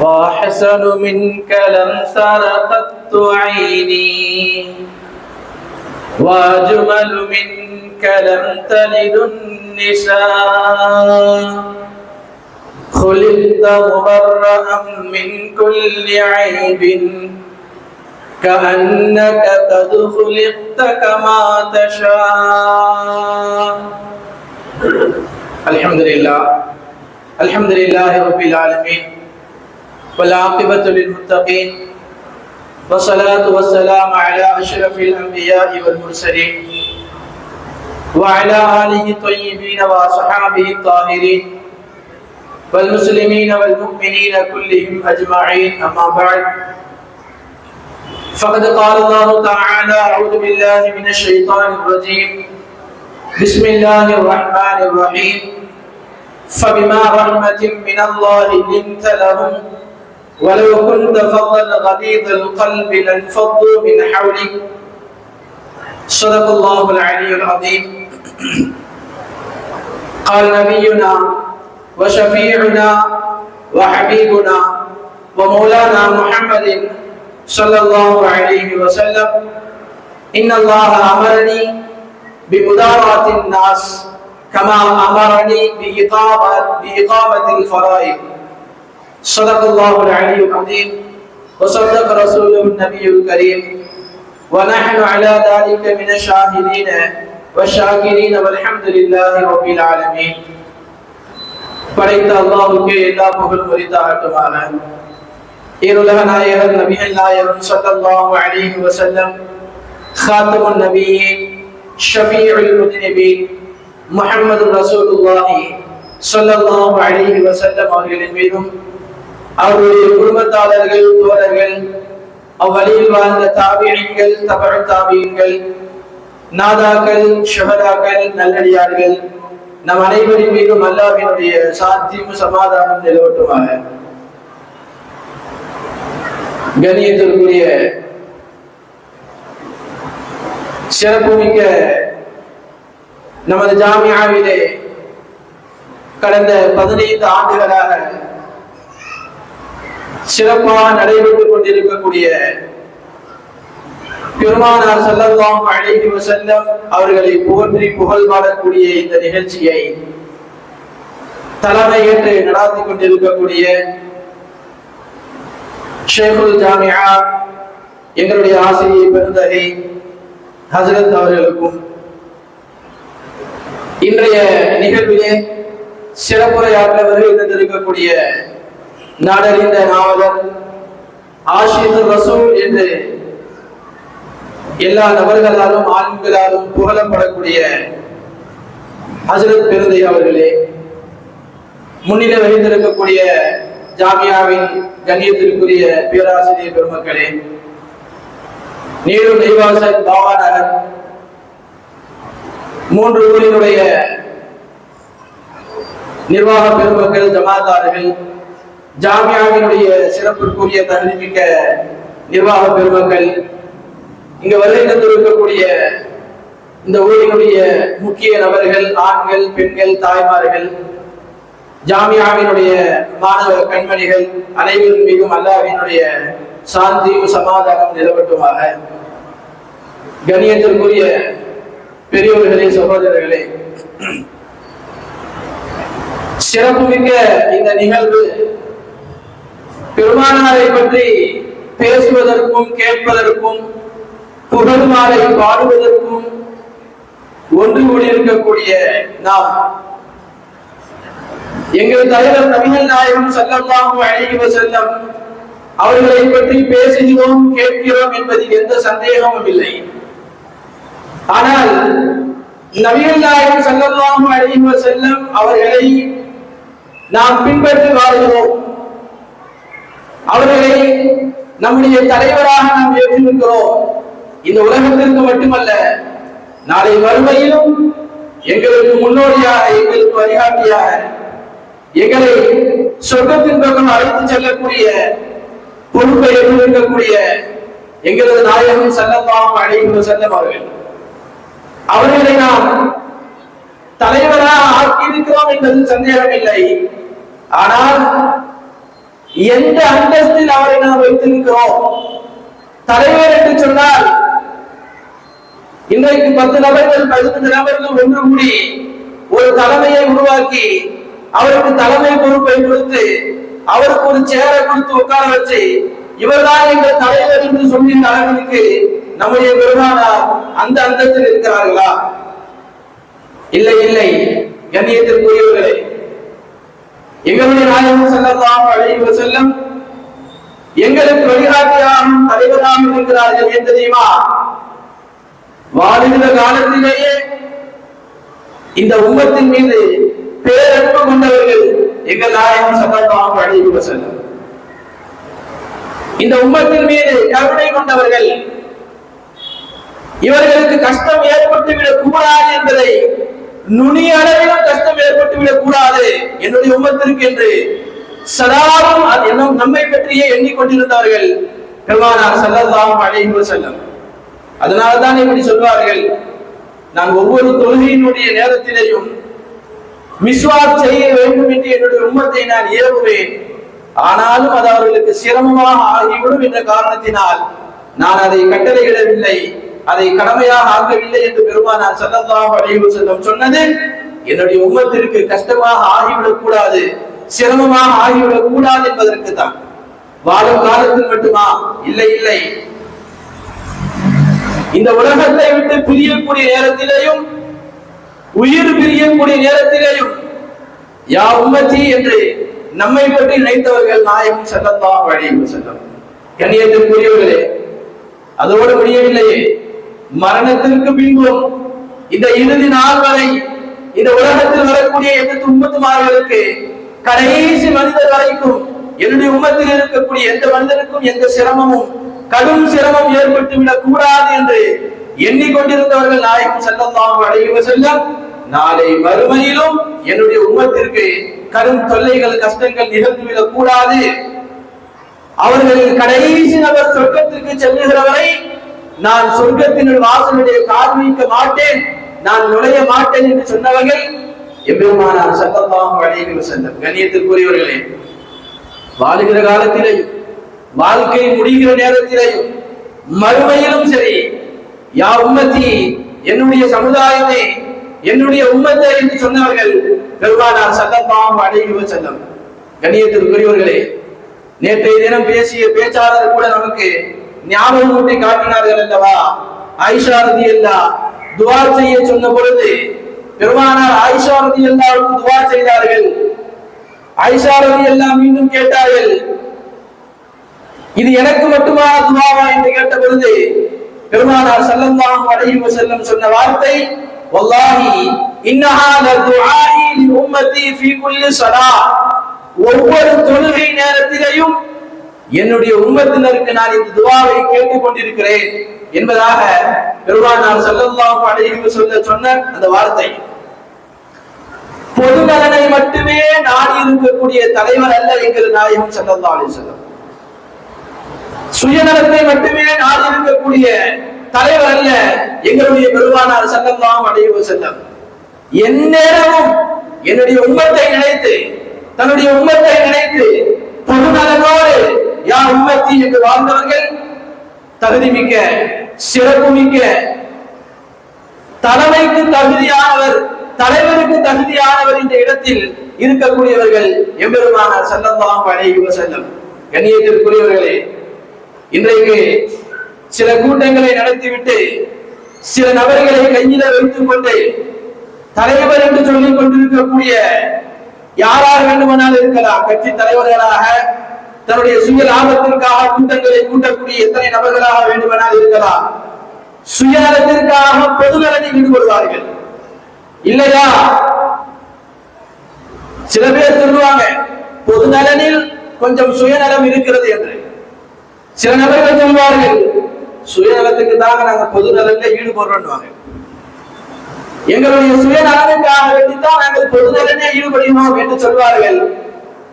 وأحسن منك لم تر قط عيني. وأجمل منك لم تلد النساء. خلقت مبرأ من كل عيب. كأنك قد خلقت كما تشاء. الحمد لله. الحمد لله رب العالمين. والعاقبة للمتقين. والصلاة والسلام على أشرف الأنبياء والمرسلين وعلى آله الطيبين وأصحابه الطاهرين والمسلمين والمؤمنين كلهم أجمعين. أما بعد فقد قال الله تعالى أعوذ بالله من الشيطان الرجيم. بسم الله الرحمن الرحيم. فبما رحمة من الله لنت لهم ولو كنت فظا غليظ القلب لانفضوا من حولك. صدق الله العلي العظيم. قال نبينا وشفيعنا وحبيبنا ومولانا محمد صلى الله عليه وسلم. إن الله أمرني بمداراة الناس كما أمرني بإقامة بإقامة الفرائض. صدق الله العلي العظيم وصدق رسوله النبي الكريم ونحن على ذلك من الشاهدين والشاكرين والحمد لله رب العالمين படைத்த அல்லாஹுக்கு எல்லா புகழும் உரித்தாகட்டுமாக இருலக நாயகர் நபிகள் நாயகம் ஸல்லல்லாஹு அலைஹி வஸல்லம் خاتم النبيين شفيع المذنبين முஹம்மது ரசூலுல்லாஹி ஸல்லல்லாஹு அலைஹி வஸல்லம் அவர்களின் மீதும் அவருடைய குடும்பத்தாளர்கள் தோழர்கள் அவ்வழியில் வாழ்ந்த தாபியங்கள் தபழ் தாபியங்கள் நாதாக்கள் ஷஹதாக்கள் நல்லடியார்கள் நம் அனைவரின் மீதும் அல்லாவினுடைய சாத்தியம் சமாதானம் நிலவட்டுமாக. கணியத்திற்குரிய சிறப்புமிக்க நமது ஜாமியாவிலே கடந்த பதினைந்து ஆண்டுகளாக சிறப்பாக நடைபெற்றுக் கொண்டிருக்கக்கூடிய பெருமானார் ஸல்லல்லாஹு அழகி செல்லம் அவர்களை புகழ்ந்து புகழ் பாடக்கூடிய இந்த நிகழ்ச்சியை தலைமை ஏற்று நடாத்தி கொண்டிருக்கக்கூடிய ஷேகுல் ஜாமியா எங்களுடைய ஆசிரியை பெருந்தகை ஹசரத் அவர்களுக்கும் இன்றைய நிகழ்விலே சிறப்புரையாற்றவர்கள் இருந்திருக்கக்கூடிய நாடறிந்த நாவலர் ஆஷிது ரசூல் என்று எல்லா நபர்களாலும் ஆண்களாலும் புகழப்படக்கூடிய ஹசரத் பெருந்தை அவர்களே முன்னிலை வகித்திருக்கக்கூடிய ஜாமியாவின் கண்ணியத்திற்குரிய பேராசிரியர் பெருமக்களே நீரு பாபா நகர் மூன்று ஊரினுடைய நிர்வாக பெருமக்கள் ஜமாத்தார்கள் ஜாமியாவினுடைய சிறப்பிற்குரிய தகுதிமிக்க நிர்வாக பெருமக்கள் இங்க வருகை தந்திருக்கக்கூடிய இந்த ஊரினுடைய முக்கிய நபர்கள் ஆண்கள் பெண்கள் தாய்மார்கள் ஜாமியாவினுடைய மாணவ கண்மணிகள் அனைவரும் மிகவும் அல்லாவினுடைய சாந்தியும் சமாதானம் நிலவட்டுமாக. கணியத்திற்குரிய பெரியவர்களே சகோதரர்களே சிறப்புமிக்க இந்த நிகழ்வு பெருமானாரை பற்றி பேசுவதற்கும் கேட்பதற்கும் புகழ்மாலை பாடுவதற்கும் ஒன்று கூடியிருக்கக்கூடிய நாம். எங்கள் தலைவர் நபிகள் நாயகம் ஸல்லல்லாஹு அழகிவ செல்லம் அவர்களை பற்றி பேசுகிறோம் கேட்கிறோம் என்பதில் எந்த சந்தேகமும் இல்லை. ஆனால் நபிகள் நாயகம் செல்லமாகவும் அழகிவ செல்லம் அவர்களை நாம் பின்பற்றி வாழ்கிறோம் அவர்களை நம்முடைய தலைவராக நாம் ஏற்றிருக்கிறோம். இந்த உலகத்திற்கு மட்டுமல்ல நாளை மறுமையிலும் எங்களுக்கு முன்னோடியாக எங்களுக்கு வழிகாட்டியாக எங்களை சொர்க்கத்தின் பக்கம் அழைத்து செல்லக்கூடிய பொறுப்பை ஏற்றிருக்கக்கூடிய எங்களது நாயகம் செல்லப்பாம் அழைக்கும் செல்லம் அவர்கள் அவர்களை நாம் தலைவராக ஆக்கியிருக்கிறோம் என்பதில் சந்தேகம் இல்லை ஆனால் எந்த அந்தஸ்தில் அவரை நாம் வைத்திருக்கிறோம்? தலைவர் என்று சொன்னால் இன்றைக்கு பத்து நபர்கள் பதினைந்து நபர்கள் ஒன்று கூடி ஒரு தலைமையை உருவாக்கி அவருக்கு தலைமை பொறுப்பை கொடுத்து அவருக்கு ஒரு சேரை கொடுத்து உட்கார வச்சு இவர்தான் எங்கள் தலைவர் என்று சொல்கின்ற அளவிற்கு நம்முடைய பெருமானார் அந்த அந்தத்தில் இருக்கிறார்களா? இல்லை இல்லை. கண்ணியத்திற்குரியவர்களே எங்களுடைய நாயகம் செல்லலாம் அழைவு செல்லும் எங்களுக்கு வழிகாட்டியாம் தலைவராம் இருக்கிறார்கள் ஏன் தெரியுமா? வாழுகிற காலத்திலேயே இந்த உம்மத்தின் மீது பேரன்பு கொண்டவர்கள் எங்கள் நாயகம் செல்லலாம் அழைவு செல்லும் இந்த உம்மத்தின் மீது கருணை கொண்டவர்கள் இவர்களுக்கு கஷ்டம் ஏற்பட்டுவிடக் கூடாது என்பதை நுனி அளவிலும் கஷ்டம் ஏற்பட்டு விடக் கூடாது என்னுடைய உம்மத்திற்கு என்று சதாவும் என்னும் நம்மை பற்றியே எண்ணிக்கொண்டிருந்தார்கள். பெருமானார் ஸல்லல்லாஹு அலைஹி செல்லும் அதனால்தான் இப்படி சொல்வார்கள். நான் ஒவ்வொரு தொழுகையினுடைய நேரத்திலேயும் மிஸ்வாக் செய்ய வேண்டும் என்று என்னுடைய உம்மத்தை நான் ஏவுவேன். ஆனாலும் அது அவர்களுக்கு சிரமமாக ஆகிவிடும் என்ற காரணத்தினால் நான் அதை கட்டளையிடவில்லை. அதை கடமையாக ஆக்கவில்லை என்று பெருமானார் ஸல்லல்லாஹு அலைஹி செல்லம் சொன்னது என்னுடைய உம்மத்திற்கு கஷ்டமாக ஆகிவிடக் கூடாது சிரமமாக ஆகிவிடக் கூடாது என்பதற்கு தான். வாழும் காலத்தில் மட்டுமா? இல்லை இல்லை. இந்த உலகத்தை விட்டு பிரியக்கூடிய நேரத்திலேயும் உயிர் பிரியக்கூடிய நேரத்திலேயும் யா உம்மத்தி என்று நம்மை பற்றி நினைத்தவர்கள் நாயகம் ஸல்லல்லாஹு அலைஹி வஸல்லம். கண்ணியத்திற்குரியவர்களே அதோடு முடியவில்லையே. மரணத்திற்கு பின்பும் இந்த இறுதி நாள் வரை இந்த உலகத்தில் வரக்கூடிய எந்த துன்பத்துமார்களுக்கு கடைசி மனிதர் வரைக்கும் என்னுடைய உமத்தில் இருக்கக்கூடிய எந்த மனிதனுக்கும் எந்த சிரமமும் கடும் சிரமம் ஏற்பட்டு விடக் கூடாது என்று எண்ணிக்கொண்டிருந்தவர்கள் நாயகம் ஸல்லல்லாஹு அடையும் வஸல்லம் நாளை மறுமையிலும் என்னுடைய உமத்திற்கு கடும் தொல்லைகள் கஷ்டங்கள் நிகழ்ந்துவிடக் கூடாது. அவர்களின் கடைசி நபர் சொர்க்கத்திற்கு செல்லுகிறவரை நான் சொர்க்கத்தினுள் வாசலுடைய கால் மாட்டேன் நான் நுழைய மாட்டேன் என்று சொன்னவர்கள் எம்பெருமானார் சத்தமாக அலைஹி செல்லும் கண்ணியத்திற்குரியவர்களே வாழுகிற காலத்திலேயும் வாழ்க்கை முடிகிற நேரத்திலேயும் மறுமையிலும் சரி யா உம்மத்தி என்னுடைய சமுதாயமே என்னுடைய உம்மத்தை என்று சொன்னவர்கள் பெருமானார் சத்தமாக அலைஹி செல்லும் கண்ணியத்திற்குரியவர்களே நேற்றைய தினம் பேசிய பேச்சாளர் கூட நமக்கு ஞாபகம் ஊட்டி காட்டினார்கள் அல்லவா? ஆயிஷா ரதி அல்லா துவா செய்ய சொன்ன பொழுது பெருமானார் ஆயிஷா ரதி அல்லாவுக்கு துவா செய்தார்கள். ஆயிஷா ரதி அல்லா மீண்டும் கேட்டார்கள் இது எனக்கு மட்டுமா துவாவா? என்று கேட்ட பொழுது பெருமானார் செல்லந்தாம் அடையும் செல்லும் சொன்ன வார்த்தை வல்லாஹி இன்னஹா லதுஆஇ லி உம்மதி ஃபீ குல்லி ஸலா. ஒவ்வொரு தொழுகை நேரத்திலேயும் என்னுடைய உம்மத்தினருக்கு நான் இந்த துவாவை கேட்டுக் கொண்டிருக்கிறேன் என்பதாக பெருமானார் ஸல்லல்லாஹு அலைஹி சொல்ல சொன்ன அந்த வார்த்தை. பொது நலனை மட்டுமே நாடி இருக்கக்கூடிய தலைவர் அல்ல எங்கள் நாயகம் செல்லல்லா அப்படின்னு வஸல்லம். சுயநலத்தை மட்டுமே நாடி இருக்கக்கூடிய தலைவர் அல்ல எங்களுடைய பெருமானார் ஸல்லல்லாஹு அலைஹி செல்லம் எந்நேரமும் என்னுடைய உம்மத்தை நினைத்து தன்னுடைய உம்மத்தை நினைத்து பொது நலனோடு யார் உம்மத்தி என்று வாழ்ந்தவர்கள்? தகுதி மிக்க தலைமைக்கு தகுதியானவர் தலைவருக்கு தகுதியானவர் இந்த இடத்தில் இருக்கக்கூடியவர்கள் எம்பெருமான ஸல்லல்லாஹு அலைஹி செல்லம் கண்ணியத்திற்குரியவர்களே இன்றைக்கு சில கூட்டங்களை நடத்திவிட்டு சில நபர்களை கையில வைத்துக் கொண்டு தலைவர் என்று சொல்லிக் கொண்டிருக்கக்கூடிய யாரார் வேண்டுமானால் இருக்கலாம். கட்சி தலைவர்களாக தன்னுடைய சுய லாபத்திற்காக கூட்டங்களை கூட்டக்கூடிய எத்தனை நபர்களாக வேண்டுமானால் இருக்கலாம். சுயநலத்திற்காக பொதுநலனில் ஈடுபடுவார்கள் இல்லையா? சில பேர் சொல்லுவாங்க பொதுநலனில் கொஞ்சம் சுயநலம் இருக்கிறது என்று. சில நபர்கள் சொல்வார்கள் சுயநலத்துக்கு தாங்க நாங்க பொதுநலன்ல ஈடுபடுறோம் எங்களுடைய சுயநலனுக்காக வேண்டித்தான் நாங்கள் பொதுநலனே ஈடுபடுகிறோம் என்று சொல்வார்கள்.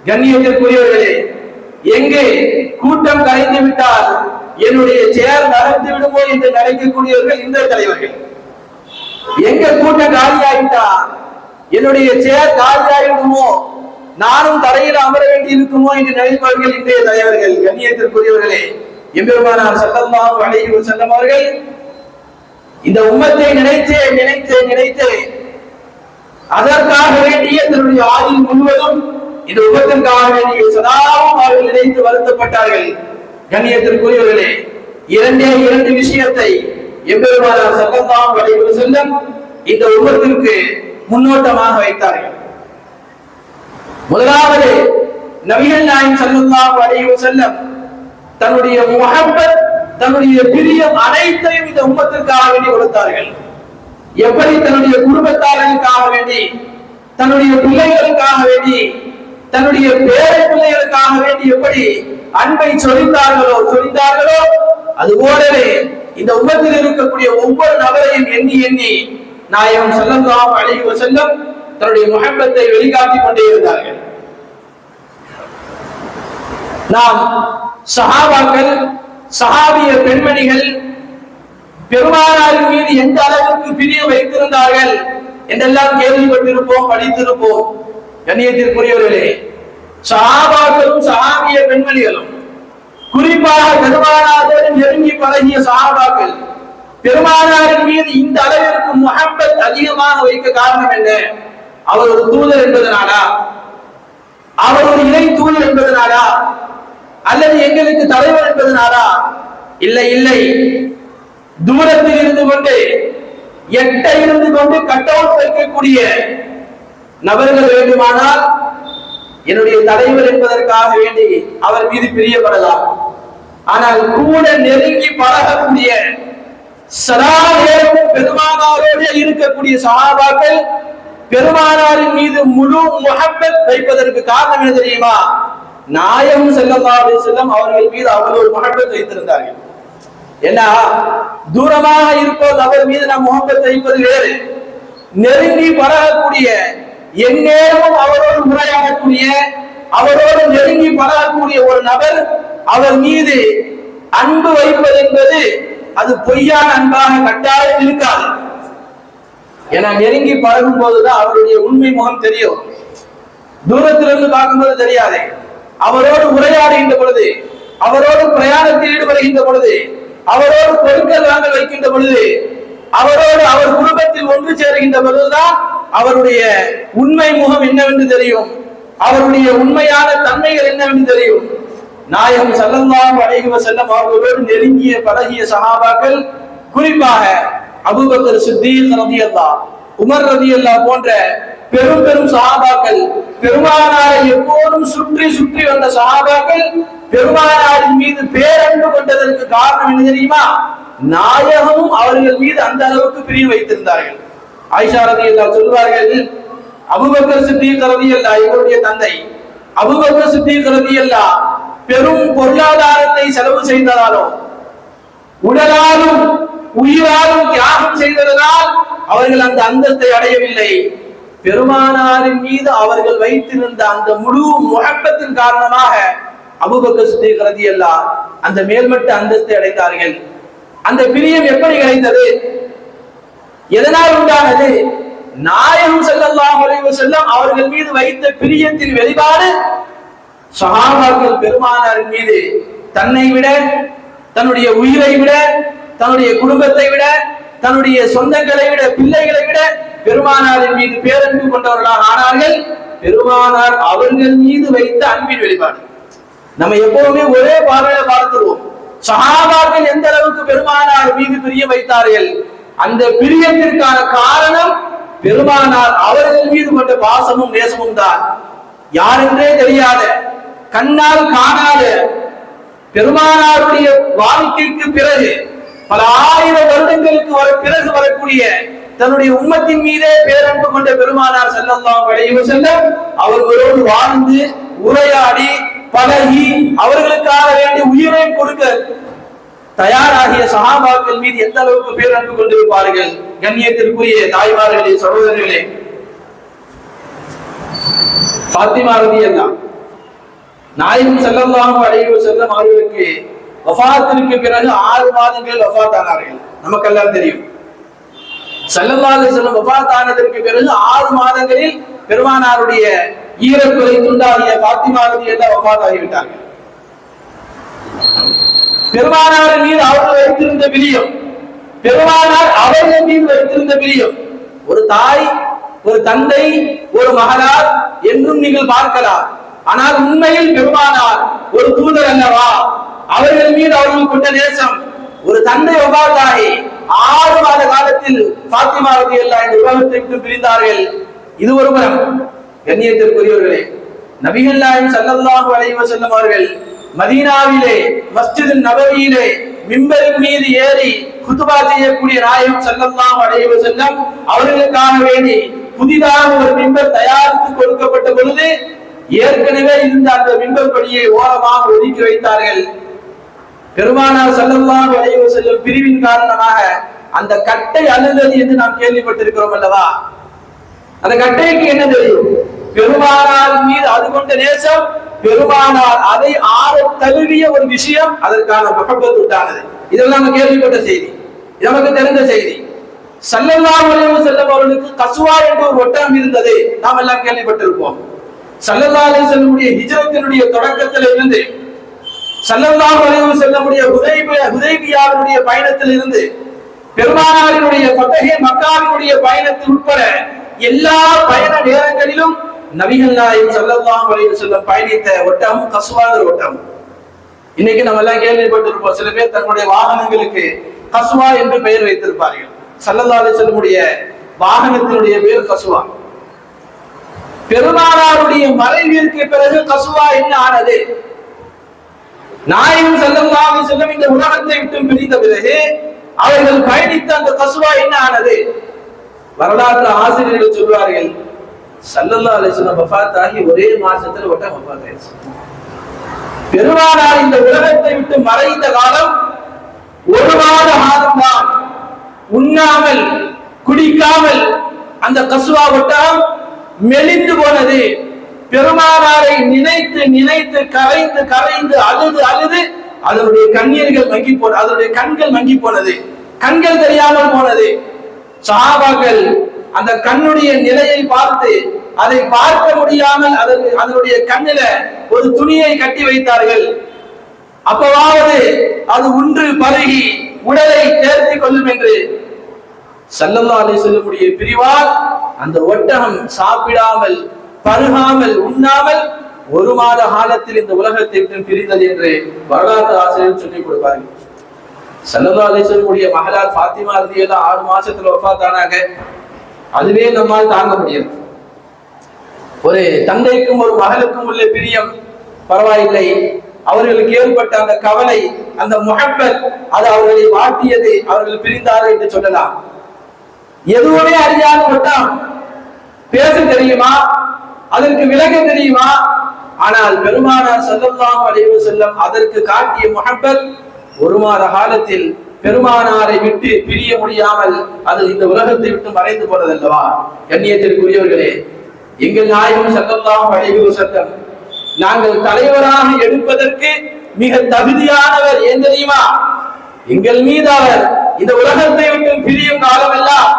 கண்ணியத்திற்குரியவர்களே எங்கே கூட்டம் கலைந்து விட்டால் என்னுடைய சேர் நடந்து விடுமோ என்று நினைக்கக்கூடியவர்கள் இந்த தலைவர்கள். எங்க கூட்டம் காலியாயிட்டா என்னுடைய சேர் காலியாகிடுமோ நானும் தரையில் அமர வேண்டி இருக்குமோ என்று நினைப்பவர்கள் இன்றைய தலைவர்கள். கண்ணியத்திற்குரியவர்களே எம்பெருமானார் ஸல்லல்லாஹு அழகி வஸல்லம் அவர்கள் இந்த உம்மத்தை நினைத்தே நினைத்தே நினைத்தே அதற்காக வேண்டிய தன்னுடைய ஆயுள் முழுவதும் இந்த உபத்திற்காக வேண்டிய சதாவும் அவர்கள் நினைத்து வருத்தப்பட்டார்கள். கண்ணியத்திற்குரியவர்களே இரண்டே இரண்டு விஷயத்தை எம்பெருமானார் சல்லல்லாஹு அலைஹி செல்லும் இந்த உபத்திற்கு முன்னோட்டமாக வைத்தார்கள். முதலாவது நபிகள் நாயகம் ஸல்லல்லாஹு அலைஹி செல்லும் தன்னுடைய முகப்பர் தன்னுடைய பிரியம் அனைத்தையும் இந்த உம்மத்திற்காக வேண்டி கொடுத்தார்கள். எப்படி தன்னுடைய குடும்பத்தாரர்களுக்காக வேண்டி தன்னுடைய பிள்ளைகளுக்காக வேண்டி தன்னுடைய பேரை பிள்ளைகளுக்காக வேண்டி எப்படி அன்பை சொரிந்தார்களோ சொரிந்தார்களோ அது போலவே இந்த உபத்தில் இருக்கக்கூடிய ஒவ்வொரு நபரையும் எண்ணி எண்ணி நாயகம் செல்லந்தாம் அலைஹி வஸல்லம் தன்னுடைய முகப்பத்தை வெளிக்காட்டிக் கொண்டே இருந்தார்கள். நாம் சஹாபாக்கள் சஹாபிய பெண்மணிகள் பெருமானாரின் மீது எந்த அளவுக்கு பிரியம் வைத்திருந்தார்கள் என்றெல்லாம் கேள்விப்பட்டிருப்போம் படித்திருப்போம். கண்ணியத்திற்குரியவர்களே சஹாபாக்களும் சஹாபிய பெண்மணிகளும் குறிப்பாக பெருமானாரோடு நெருங்கி பழகிய சஹாபாக்கள் பெருமானாரின் மீது இந்த அளவிற்கு முகப்பத் அதிகமாக வைக்க காரணம் என்ன? அவர் ஒரு தூதர் என்பதனாலா? அவர் ஒரு இணை தூதர் என்பதனாலா? அல்லது எங்களுக்கு தலைவர் என்பதனாலா? இல்லை இல்லை. தூரத்தில் இருந்து கொண்டு எட்ட இருந்து கொண்டு கட்டவுட் வைக்கக்கூடிய நபர்கள் வேண்டுமானால் என்னுடைய தலைவர் என்பதற்காக வேண்டி அவர் மீது பிரியப்படலாம். ஆனால் கூட நெருங்கி பழகக்கூடிய சதா நேரமும் பெருமானாரோடு இருக்கக்கூடிய சகாபாக்கள் பெருமானாரின் மீது முழு முகப்பத் வைப்பதற்கு காரணம் என்ன தெரியுமா? நாயம் செல்லல்லாஹு செல்லம் அவர்கள் மீது அவ்வளவு முகப்பத் வைத்திருந்தார்கள். ஏன்னா தூரமாக இருப்பது அவர் மீது நாம் முகப்பத் வைப்பது வேறு. நெருங்கி பழகக்கூடிய எந்நேரமும் அவரோடு உரையாடக்கூடிய அவரோடு நெருங்கி பழகக்கூடிய ஒரு நபர் அவர் மீது அன்பு வைப்பது என்பது அது பொய்யான அன்பாக கட்டாயம் இருக்காது. ஏன்னா நெருங்கி பழகும் போதுதான் அவருடைய உண்மை முகம் தெரியும். தூரத்திலிருந்து பார்க்கும்போது தெரியாது. அவரோடு உரையாடுகின்ற பொழுது அவரோடு பிரயாணத்தில் ஈடுபடுகின்ற பொழுது அவரோடு பொருட்கள் வாங்க வைக்கின்ற பொழுது அவரோடு அவர் குடும்பத்தில் ஒன்று சேருகின்ற பொழுதுதான் அவருடைய உண்மை முகம் என்னவென்று தெரியும்? அவருடைய உண்மையான தன்மைகள் என்னவென்று தெரியும்? நாயகம் செல்லந்தாம் அலைஹி செல்லம் அவர்களோடு நெருங்கிய பழகிய சகாபாக்கள் குறிப்பாக Abu Bakr Siddiq Allah Umar ரலியல்லாஹ் போன்ற பெரும் பெரும் சகாபாக்கள் பெருமானாரை எப்போதும் சுற்றி சுற்றி வந்த சகாபாக்கள் பெருமானாரின் மீது பேரன்பு கொண்டதற்கு காரணம் என்ன தெரியுமா? நாயகமும் அவர்கள் மீது அந்த அளவுக்கு பிரிவு வைத்திருந்தார்கள். ஆயிஷா ரலியல்லாஹ் சொல்வார்கள் அபூபக்கர் சித்தீக் அல்லா இவருடைய தந்தை அபூபக்கர் சித்தீக் அல்லா பெரும் பொருளாதாரத்தை செலவு செய்ததாலும் உடலாலும் உயிராலும் தியாகம் செய்ததனால் அவர்கள் அந்த அந்தஸ்தை அடையவில்லை. பெருமானாரின் மீது அவர்கள் வைத்திருந்த அந்த முழு முகப்பத்தின் காரணமாக அபுபக்கர் சித்திக் அல்லா அந்த மேல்மட்ட அந்தஸ்தை அடைந்தார்கள். அந்த பிரியம் எப்படி கிடைத்தது? எதனால் உண்டானது? நாயகம் செல்லல்லாம் அலைஹி வஸல்லம் அவர்கள் மீது வைத்த பிரியத்தின் வெளிப்பாடு சகாபாக்கள் பெருமானாரின் மீது. தன்னை விட தன்னுடைய உயிரை விட தன்னுடைய குடும்பத்தை விட தன்னுடைய சொந்தங்களை விட பிள்ளைகளை விட பெருமானாரின் மீது பேரன்பு கொண்டவர்களாக ஆனார்கள். பெருமானார் அவர்கள் மீது வைத்த அன்பின் வெளிப்பாடு. நம்ம எப்பவுமே ஒரே பார்வையில பார்த்துருவோம். சகாபாக்கள் எந்த அளவுக்கு பெருமானார் மீது பிரிய வைத்தார்கள்? அந்த பிரியத்திற்கான காரணம் பெருமானார் அவர்கள் மீது கொண்ட பாசமும் நேசமும் தான். யாரென்றே தெரியாத கண்ணால் காணாத பெருமானாருடைய வாழ்க்கைக்கு பிறகு பல ஆயிரம் வருடங்களுக்கு வர பிறகு வரக்கூடிய தன்னுடைய உம்மத்தின் மீதே பேரன்பு கொண்ட பெருமானார் செல்லல்லாம் அலைஹி செல்ல அவர்களோடு வாழ்ந்து உரையாடி பழகி அவர்களுக்காக வேண்டி உயிரை கொடுக்க தயாராகிய சஹாபாக்கள் மீது எந்த அளவுக்கு பேரன்பு கொண்டிருப்பார்கள்? கண்ணியத்திற்குரிய தாய்மார்களே சகோதரர்களே. ஃபாத்திமா ரலியல்லாஹு நாயகம் ஸல்லல்லாஹு அலைஹி வஸல்லம் அவர்களுக்கு பிறகு ஆறு மாதங்கள் வஃபாத் ஆனார்கள். நமக்கெல்லாம் தெரியும். ஸல்லல்லாஹு செல்லும் வஸல்லம் ஆனதற்கு பிறகு ஆறு மாதங்களில் பெருமானாருடைய ஈரக்குறை துண்டாகிய பாத்திமா ரதி எல்லாம் ஆகிவிட்டார்கள். பெருமானாரின் மீது அவர்கள் வைத்திருந்த பிரியம் பெருமானார் அவர்கள் மீது வைத்திருந்த பிரியம் ஒரு தாய் ஒரு தந்தை ஒரு மகனார் என்றும் நீங்கள் பார்க்கலாம். ஆனால் உண்மையில் பெருமானார் ஒரு தூதர் அல்லவா? அவர்கள் மீது அவர்கள் கொண்ட நேசம் ஒரு தந்தை ஒவ்வாதாய் ஆறு மாத காலத்தில் பாத்திமா ரதி எல்லாம் இந்த உலகத்தை விட்டு பிரிந்தார்கள். இது ஒரு புறம் கண்ணியத்திற்குரியவர்களே நபிகள் நாயம் ஸல்லல்லாஹு அலைஹி செல்லும் அவர்கள் மதீனாவிலே மஸ்ஜித் நபவியிலே மிம்பரின் மீது ஏறி குத்துபா செய்யக்கூடிய நாயகம் ஸல்லல்லாஹு அலைஹி செல்லம் அவர்களுக்காக வேண்டி புதிதாக ஒரு மிம்பர் தயாரித்து கொடுக்கப்பட்ட பொழுது ஏற்கனவே இருந்த அந்த மிம்பர் படியை ஓரமாக ஒதுக்கி வைத்தார்கள். பெருமானார் ஸல்லல்லாஹு அலைஹி செல்லும் பிரிவின் காரணமாக அந்த கட்டை அழுதது என்று நாம் கேள்விப்பட்டிருக்கிறோம் அல்லவா? அந்த கட்டைக்கு என்ன தெரியும்? பெருமானார் மீது அது கொண்ட நேசம் பெருமானார் அதை ஆற தழுவிய ஒரு விஷயம் அதற்கான முகப்பத் உண்டானது. இதெல்லாம் நம்ம கேள்விப்பட்ட செய்தி. நமக்கு தெரிந்த செய்தி. சல்லல்லா அலைஹி செல்லும் அவர்களுக்கு கசுவா என்ற ஒரு ஒட்டகம் இருந்தது. நாம் எல்லாம் கேள்விப்பட்டிருப்போம். சல்லல்லா அலைஹி செல்லமுடைய ஹிஜரத்தினுடைய தொடக்கத்தில் இருந்து சல்லல்லா அலைஹி செல்லமுடைய ஹுதைபியா ஹுதைபியாவினுடைய பயணத்தில் இருந்து பெருமானாரினுடைய ஃபதஹே மக்காவினுடைய பயணத்தில் உட்பட எல்லா பயண நேரங்களிலும் நபிகள் நாயகம் ஸல்லல்லாஹு அலைஹி வஸல்லம் பயணித்த ஒட்டம் கஸ்வாங்கிற ஒட்டம் இன்னைக்கு நம்ம எல்லாம் கேள்விப்பட்டிருப்போம் சில பேர் தங்களுடைய வாகனங்களுக்கு கசுவா என்று பெயர் வைத்திருப்பார்கள். ஸல்லல்லாஹு அலைஹி வஸல்லமுடைய வாகனத்தினுடைய பேர் கசுவா. பெருமானாருடைய மறைவிற்கு பிறகு கசுவா என்ன ஆனது? நாயகம் ஸல்லல்லாஹு அலைஹி இந்த உலகத்தை விட்டு பிரிந்த பிறகு அவர்கள் பயணித்த அந்த கசுவா என்ன ஆனது? வரலாற்று ஆசிரியர்கள் சொல்வார்கள் சல்லல்லா அலைஹி வஃத் ஆகி ஒரே மாசத்துல ஒட்ட வஃத் ஆயிடுச்சு. பெருமானார் இந்த உலகத்தை விட்டு மறைந்த காலம் ஒரு மாத மாதம்தான் உண்ணாமல் குடிக்காமல் அந்த கசுவா ஒட்டகம் மெலிந்து போனது. பெருமானாரை நினைத்து நினைத்து கரைந்து கரைந்து அழுது அழுது அதனுடைய கண்ணீர்கள் மங்கி போன அதனுடைய கண்கள் மங்கி போனது. கண்கள் தெரியாமல் போனது. சாபாக்கள் அந்த கண்ணுடைய நிலையை பார்த்து அதை பார்க்க முடியாமல் அதற்கு அதனுடைய கண்ணில ஒரு துணியை கட்டி வைத்தார்கள். அப்பவாவது அது உன்று பருகி உடலை தேர்த்தி கொள்ளும் என்று சல்லல்லா அலி சொல்லக்கூடிய பிரிவால் அந்த ஒட்டகம் சாப்பிடாமல் பருகாமல் உண்ணாமல் ஒரு மாத காலத்தில் இந்த உலகத்தை விட்டு பிரிந்தது என்று வரலாற்று ஆசிரியர் சொல்லிக் கொடுப்பார்கள். சல்லல்லா அலி சொல்லக்கூடிய மகளார் ஃபாத்திமா ரதியெல்லாம் ஆறு மாசத்துல வஃபாத்தானாங்க அதுவே நம்மால் தாங்க முடியும் ஒரு தந்தைக்கும் ஒரு மகளுக்கும் உள்ள பிரியம் பரவாயில்லை. அவர்களுக்கு ஏற்பட்ட அந்த கவலை அந்த முகப்பத் அது அவர்களை வாட்டியது அவர்கள் பிரிந்தார்கள் என்று சொல்லலாம். எதுவுமே அறியாத மட்டும் பேச தெரியுமா? அதற்கு விலக தெரியுமா? ஆனால் பெருமானார் ஸல்லல்லாஹு அலைவு செல்லும் அதற்கு காட்டிய முஹப்பத் ஒரு மாத காலத்தில் பெருமானாரை விட்டு பிரிய முடியாமல் அது இந்த உலகத்தை விட்டு மறைந்து போனதல்லவா கண்ணியத்திற்குரியவர்களே எங்கள் நாயகம் ஸல்லல்லாஹு அலைஹி வஸல்லம் நாங்கள் தலைவராக எடுப்பதற்கு மிக தகுதியானவர் ஏன் தெரியுமா? எங்கள் மீது அவர் இந்த உலகத்தை விட்டு பிரியும் காலமெல்லாம்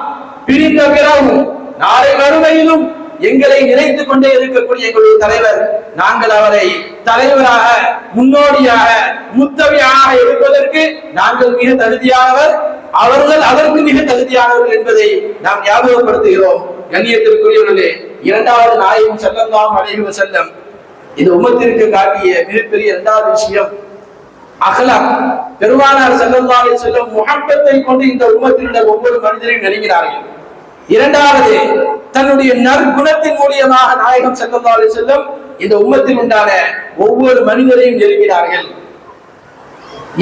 பிரிந்த பிறகு நாளை மறுமையிலும் எங்களை நினைத்துக் கொண்டே இருக்கக்கூடிய எங்களுடைய தலைவர் நாங்கள் அவரை தலைவராக முன்னோடியாக முத்தவியாக எடுப்பதற்கு நாங்கள் மிக தகுதியானவர் அவர்கள் அதற்கு மிக தகுதியானவர்கள் என்பதை நாம் ஞாபகப்படுத்துகிறோம். கண்ணியத்திற்குரியவர்களே இரண்டாவது நாயகம் செல்லந்தாம் அலைஹி செல்லம் இந்த உமத்திற்கு காட்டிய மிகப்பெரிய இரண்டாவது விஷயம் அகலம் பெருமானார் செல்லந்தாலே செல்லும் முகப்பத்தை கொண்டு இந்த உம்மத்திலுள்ள ஒவ்வொரு மனிதரையும் நெருங்கினார்கள். இரண்டாவது தன்னுடைய நற்குணத்தின் மூலியமாக நாயகம் செல்லந்தாலே செல்லும் இந்த உம்மத்தில் உண்டான ஒவ்வொரு மனிதரையும் நெருங்கினார்கள்.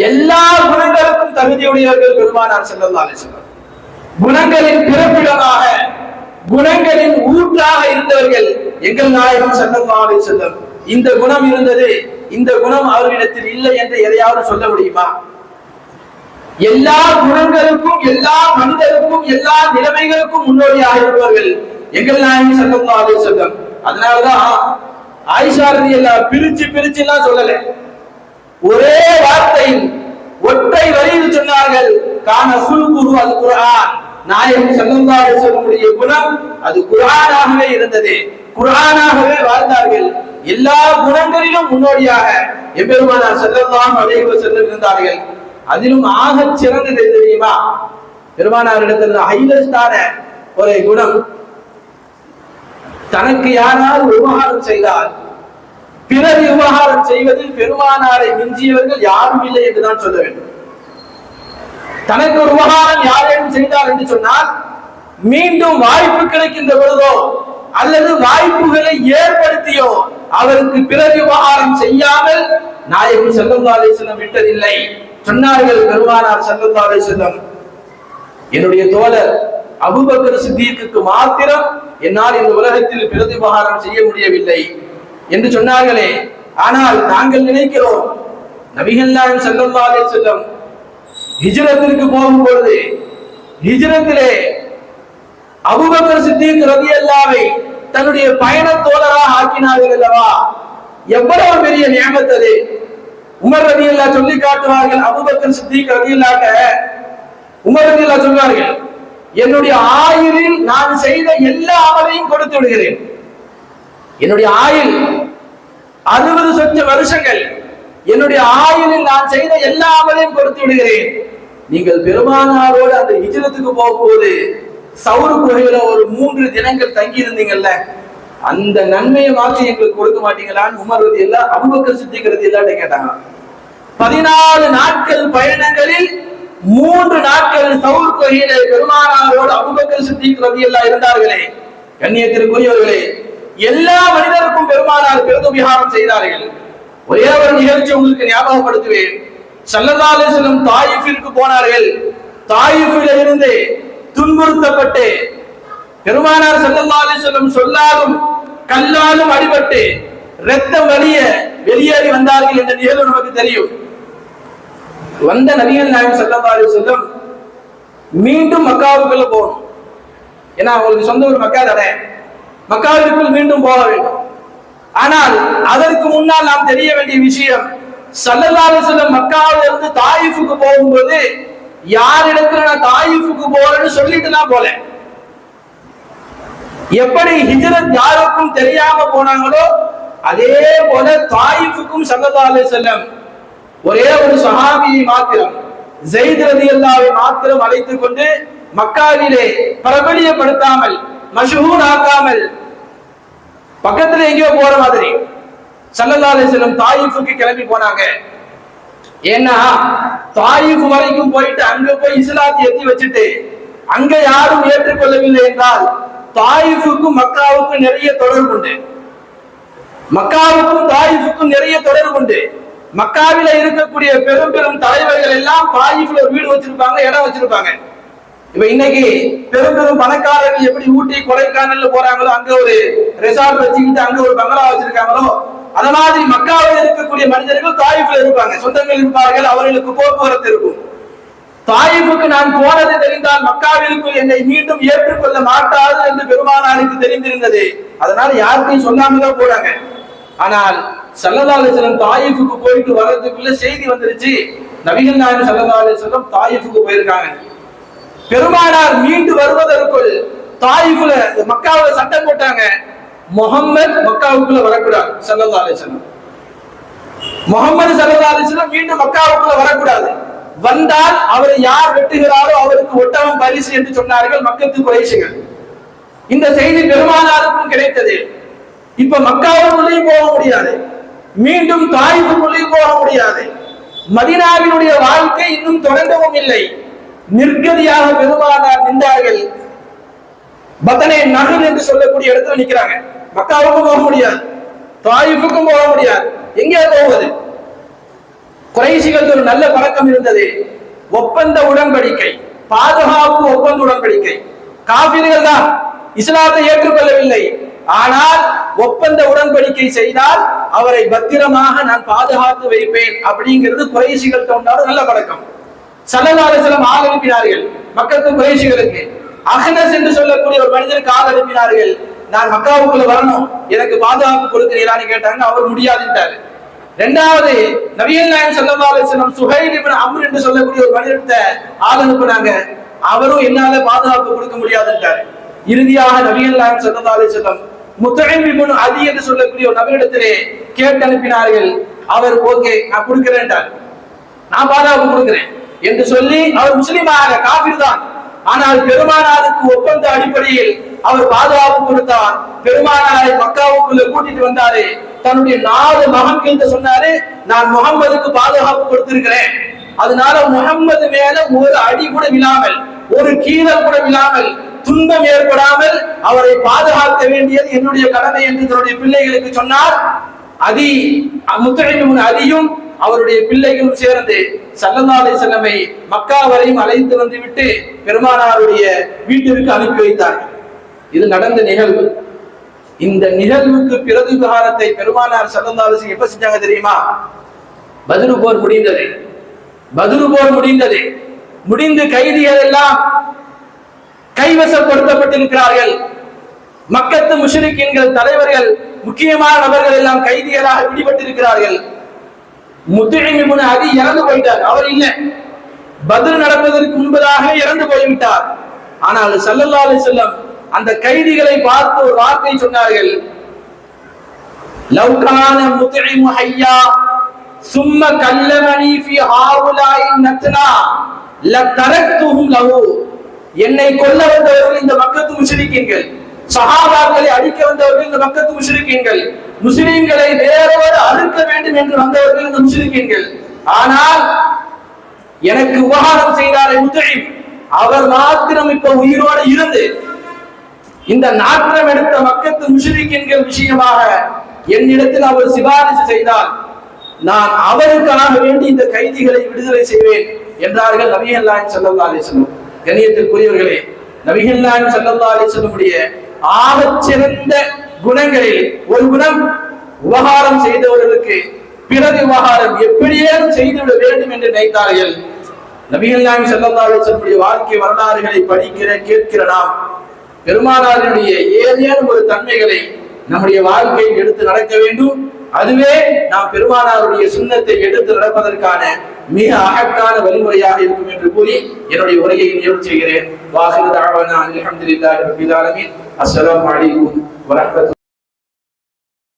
எல்லா குணங்களுக்கும் தகுதியுடையவர்கள் பெருமானார் செல்லந்தாலே செல்லும் குணங்களின் பிறப்பிடமாக குணங்களின் ஊற்றாக இருந்தவர்கள் எங்கள் நாயகம் ஸல்லல்லாஹு செல்லும் இந்த குணம் இருந்தது இந்த குணம் அவர்களிடத்தில் இல்லை என்று எதையாவது சொல்ல முடியுமா? எல்லா குணங்களுக்கும் எல்லா மனிதருக்கும் எல்லா நிலைமைகளுக்கும் முன்னோடியாக இருப்பவர்கள் எங்கள் நாயகம் ஸல்லல்லாஹு செல்லும் அதனாலதான் ஆயிஷா எல்லாம் பிரிச்சு பிரிச்சு எல்லாம் சொல்லல. ஒரே வார்த்தையில் ஒற்றை வரியில் சொன்னார்கள் காண சுல்குரு அது குரான் நாயகம் ஸல்லல்லாஹு சொல்லக்கூடிய குணம் அது குரானாகவே இருந்தது. குரானாகவே வாழ்ந்தார்கள். எல்லா குணங்களிலும் முன்னோடியாக எம்பெருமானார் செல்லலாம் அலைவர் செல்ல இருந்தார்கள். அதிலும் ஆக சிறந்தது தெரியுமா? பெருமானார் இடத்துல ஹைலஸ்டான ஒரு குணம். தனக்கு யாராவது விவகாரம் செய்தால் பிறர் விவகாரம் செய்வதில் பெருமானாரை மிஞ்சியவர்கள் யாரும் இல்லை என்றுதான் சொல்ல வேண்டும். தனக்கு ஒரு உபகாரம் யாரேனும் செய்தார் என்று சொன்னால் மீண்டும் வாய்ப்பு கிடைக்கின்ற பொழுதோ அல்லது வாய்ப்புகளை ஏற்படுத்தியோ அவருக்கு பிறர் விவகாரம் செய்யாமல் நாயகம் செல்லல்லா செல்லம் விட்டதில்லை. சொன்னார்கள் பெருமானார் செல்லல்லா செல்லம் என்னுடைய தோழர் அபுபக்கர் சித்திக்கு மாத்திரம் என்னால் இந்த உலகத்தில் பிரதிபகாரம் செய்ய முடியவில்லை என்று சொன்னார்களே. ஆனால் நாங்கள் நினைக்கிறோம் நபிகள் நாயகம் ஸல்லல்லாஹு அலைஹி ஹிஜ்ரத்திற்கு போகும் பொழுது ஹிஜ்ரத்திலே அபுபக்கர் சித்திக் ரலியல்லாஹை தன்னுடைய பயண தோழராக ஆக்கினார்கள் அல்லவா? எவ்வளவு பெரிய நியமத் அது? உமர் அல்லா சொல்லி காட்டுவார்கள் அபுபக்கர் சித்திக் ரலியல்லாஹ்ட்ட. உமர் ரலியல்லாஹ் சொல்வார்கள் என்னுடைய ஆயுளில் நான் செய்த எல்லா அமலையும் கொடுத்து விடுகிறேன். என்னுடைய ஆயுள் அறுபது சொச்ச வருஷங்கள் என்னுடைய ஆயுளில் நான் செய்த எல்லா அமலையும் கொடுத்து விடுகிறேன். நீங்கள் பெருமானாரோடு அந்த ஹிஜ்ரத்துக்கு போகும்போது சவுரு குகையில ஒரு மூன்று தினங்கள் தங்கி இருந்தீங்கல்ல அந்த நன்மையை மாற்றி எங்களுக்கு கொடுக்க மாட்டீங்களான்னு உமர் ரதி எல்லாம் அபுபக்கர் சித்திக்கிறது இல்லாட்ட கேட்டாங்க. பதினாலு நாட்கள் பயணங்களில் மூன்று நாட்கள் சவுர் குகையில பெருமானாரோடு அபுபக்கர் சித்திக் ரதி எல்லாம் இருந்தார்களே. கண்ணியத்திற்குரியவர்களே எல்லா மனிதருக்கும் பெருமானார் பெருது செய்தார்கள். ஒரே ஒரு நிகழ்ச்சி உங்களுக்கு ஞாபகப்படுத்துவேன். சல்லல்லா செல்லும் தாயிஃபிற்கு போனார்கள். தாயிஃபில் இருந்து துன்புறுத்தப்பட்டு பெருமானார் சல்லல்லா செல்லும் சொல்லாலும் கல்லாலும் அடிபட்டு ரத்தம் வழிய வெளியேறி வந்தார்கள் என்ற நிகழ்வு நமக்கு தெரியும். வந்த நபிகள் நாயகம் சல்லல்லா செல்லும் மீண்டும் மக்காவுக்குள்ள போகணும். ஏன்னா அவங்களுக்கு சொந்த ஒரு மக்கா தானே? மக்காவிற்குள் மீண்டும் போக வேண்டும். ஆனால் அதற்கு முன்னால் நாம் தெரிய வேண்டிய விஷயம் சல்லல்லாஹு செல்லம் மக்காவில இருந்து தாயிஃபுக்கு போகும்போது யாரிடத்துல நான் தாயிஃபுக்கு போறேன்னு சொல்லிட்டு தான் போல. எப்படி ஹிஜ்ரத் யாருக்கும் தெரியாம போனாங்களோ அதே போல தாயிஃபுக்கும் சல்லல்லாஹு செல்லம் ஒரே ஒரு சஹாபியை மாத்திரம் ஜெயித் ரலியல்லாஹு மாத்திரம் அழைத்துக் கொண்டு மக்காவிலே பிரபலியப்படுத்தாமல் மஷூர் ஆக்காமல் பக்கத்துல எங்கேயோ போற மாதிரி. சல்லல்லா அலிஸ்லம் தாயிஃபுக்கு கிளம்பி போனாங்க. ஏன்னா தாயிஃப் வரைக்கும் போயிட்டு அங்க போய் இஸ்லாத்தை எத்தி வச்சுட்டு அங்க யாரும் ஏற்றுக்கொள்ளவில்லை என்றால் தாயிஃபுக்கும் மக்காவுக்கும் நிறைய தொடர்பு உண்டு. மக்காவுக்கும் தாயிஃபுக்கும் நிறைய தொடர்பு உண்டு. மக்காவில இருக்கக்கூடிய பெரும் பெரும் தலைவர்கள் எல்லாம் தாயிஃப்ல ஒரு வீடு வச்சிருப்பாங்க இடம் வச்சிருப்பாங்க. இப்ப இன்னைக்கு பெரும் பெரும் பணக்காரர்கள் எப்படி ஊட்டி கொடைக்கானல்ல போறாங்களோ அங்க ஒரு ரெசார்ட் வச்சுக்கிட்டு அங்க ஒரு பங்களா வச்சிருக்காங்களோ அந்த மாதிரி மக்காவில் இருக்கக்கூடிய மனிதர்கள் தாயிஃப்ல இருப்பாங்க. சொந்தங்கள் இருப்பார்கள் அவர்களுக்கு போக்குவரத்து இருக்கும். தாயிஃபுக்கு நான் போனது தெரிந்தால் மக்காவிற்குள் என்னை மீண்டும் ஏற்றுக்கொள்ள மாட்டாது என்று பெருமானாருக்கு தெரிந்திருந்தது. அதனால யாருக்கும் சொல்லாம தான் போறாங்க. ஆனால் சல்லல்லா அலிஸ்லம் தாயிஃபுக்கு போயிட்டு வர்றதுக்குள்ள செய்தி வந்துருச்சு. நபிகள் நாயகம் சல்லல்லா அலிஸ்லம் தாயிஃபுக்கு போயிருக்காங்க. பெருமானார் மீண்டு வருவதற்குள் தாயிஃபுல மக்காவுல சட்டம் போட்டாங்க. முகம்மது மக்காவுக்குள்ள வரக்கூடாது சல்லல்லா அலிஸ்லாம் முகமது சல்லல்லா அலிஸ்லாம் மீண்டும் மக்காவுக்குள்ள வரக்கூடாது. வந்தால் அவரை யார் வெட்டுகிறாரோ அவருக்கு ஒட்டகம் பரிசு என்று சொன்னார்கள் மக்களுக்கு குறைசிகள் இந்த செய்தி பெருமானாருக்கும் கிடைத்தது. இப்ப மக்காவுக்குள்ளேயும் போக முடியாது. மீண்டும் தாயிஃபுக்குள்ளேயும் போக முடியாது. மதினாவினுடைய வாழ்க்கை இன்னும் தொடங்கவும் இல்லை. நிர்கதியாக பெருமானார் நின்றார்கள். பத்தனை நகர் என்று சொல்லக்கூடிய இடத்துல நிக்கிறாங்க மக்காவுக்கும் போக முடியாது. தாயிஃபுக்கும் போக முடியாது. எங்கே போவது? குறைசிகளுக்கு ஒரு நல்ல பழக்கம் இருந்தது. ஒப்பந்த உடன்படிக்கை பாதுகாப்பு ஒப்பந்த உடன்படிக்கை. காபிர்கள் தான் இஸ்லாத்தை ஏற்றுக்கொள்ளவில்லை. ஆனால் ஒப்பந்த உடன்படிக்கை செய்தால் அவரை பத்திரமாக நான் பாதுகாத்து வைப்பேன் அப்படிங்கிறது குறைசிகள் தோன்றாலும் நல்ல பழக்கம். சல்லல்லாஹு ஆள் அனுப்பினார்கள். மக்களுக்கு குறைசிகளுக்கு அகனஸ் என்று சொல்லக்கூடிய ஒரு மனிதருக்கு ஆள் அனுப்பினார்கள். நான் மக்காவுக்குள்ள வரணும். எனக்கு பாதுகாப்பு கொடுக்கிறீரான்னு கேட்டாங்க. அவர் முடியாதுட்டாரு ரெண்டாவது நவீன நாயன் சல்லல்லாஹு அலைஹி வஸல்லம் சுஹைல் இப்னு அம்ர் என்று சொல்லக்கூடிய ஒரு மனிதத்தை ஆள் அனுப்புனாங்க. அவரும் என்னால பாதுகாப்பு கொடுக்க முடியாதுட்டாரு இறுதியாக நவீன நாயன் சல்லல்லாஹு அலைஹி வஸல்லம் முத்தகைமிபுன் அதி என்று சொல்லக்கூடிய ஒரு நபரிடத்திலே கேட்டு அனுப்பினார்கள். அவர் ஓகே நான் கொடுக்கிறேன்ட்டார். நான் பாதுகாப்பு கொடுக்கிறேன். என்று சொல்லி அவர் முஸ்லிமாக காபிர் தான் ஆனால் பெருமானாருக்கு ஒப்பந்த அடிப்படையில் அவர் பாதுகாப்பு கொடுத்தார். பெருமானாரை மக்காவுக்குள்ள கூட்டிட்டு வந்தாரு. தன்னுடைய நாலு மகன்கள் சொன்னாரு நான் முகம்மதுக்கு பாதுகாப்பு கொடுத்திருக்கிறேன். அதனால முகம்மது மேல ஒரு அடி கூட விழாமல் ஒரு கீழல் கூட விழாமல் துன்பம் ஏற்படாமல் அவரை பாதுகாக்க வேண்டியது என்னுடைய கடமை என்று தன்னுடைய பிள்ளைகளுக்கு சொன்னார். அதி முத்தழிமுன் அதியும் அவருடைய பிள்ளைகளும் சேர்ந்து சல்லல்லாஹு செல்லமை மக்கா வரையும் அழைத்து வந்துவிட்டு பெருமானாருடைய வீட்டிற்கு அனுப்பி வைத்தார்கள். இது நடந்த நிகழ்வு. இந்த நிகழ்வுக்கு பிரதிகாரத்தை பெருமானார் சல்லல்லாஹு எப்ப செஞ்சாங்க தெரியுமா? பதிரு போர் முடிந்தது. பதிரு போர் முடிந்தது. முடிந்து கைதிகள் எல்லாம் கைவசப்படுத்தப்பட்டிருக்கிறார்கள். மக்கத்து முஷரிக்கின்கள் தலைவர்கள் முக்கியமான நபர்கள் எல்லாம் கைதிகளாக பிடிபட்டிருக்கிறார்கள். முத்துழிமிபுன அதி இறந்து போயிட்டார். அவர் இல்லை. பதில் நடப்பதற்கு முன்பதாக இறந்து போய்விட்டார். ஆனால் சல்லல்லா அலி செல்லம் அந்த கைதிகளை பார்த்து ஒரு வார்த்தை சொன்னார்கள். லவ்கான முத்திழிமு ஐயா சும்ம கல்லமணி ஃபி ஹாவுலாய் நத்னா லதரக்துஹும் லஹு. என்னை கொல்ல வந்தவர்கள் இந்த மக்கத்து முஸ்லிக்கீன்கள் சஹாபாக்களை அழிக்க வந்தவர்கள் இந்த மக்கத்து முஸ்லிக்கீன்கள் முஸ்லிம்களை வேறவர் அறுக்க வேண்டும் என்று வந்தவர்கள் இந்த முஸ்லிக்கீன்கள் ஆனால் எனக்கு உபகாரம் செய்தாரே முத்தழிம் அவர் மாத்திரம் இப்ப உயிரோடு இருந்து இந்த நாற்றம் எடுத்த மக்கத்து முஸ்லிக்கீன்கள் விஷயமாக என்னிடத்தில் அவர் சிபாரிசு செய்தால் நான் அவருக்காக வேண்டி இந்த கைதிகளை விடுதலை செய்வேன் என்றார்கள் நபிகள் நாயன் சல்லா அலிஸ்லம் கண்ணியத்திற்குரியவர்களே நபிகள் நாயன் செல்லல்லா அலிஸ்லமுடைய ஆகச்சிறந்த குணங்களில் ஒரு குணம் உபகாரம் செய்தவர்களுக்கு பிறகு விவகாரம் எப்படியேனும் செய்துவிட வேண்டும் என்று நினைத்தார்கள். நபிகள் நாயகம் சல்லா வாழ்க்கை வரலாறுகளை படிக்கிற கேட்கிற நாம் பெருமானாரினுடைய ஏதேனும் ஒரு தன்மைகளை நம்முடைய வாழ்க்கையில் எடுத்து நடக்க வேண்டும். அதுவே நாம் பெருமானாருடைய சுண்ணத்தை எடுத்து நடப்பதற்கான மிக அகக்கான வழிமுறையாக இருக்கும் என்று கூறி என்னுடைய உரையை நிறைவு செய்கிறேன். வாசில் தாழ்வான அலமதுல்லாஹி ரபில் ஆலமீன். அஸ்ஸலாமு அலைக்கும்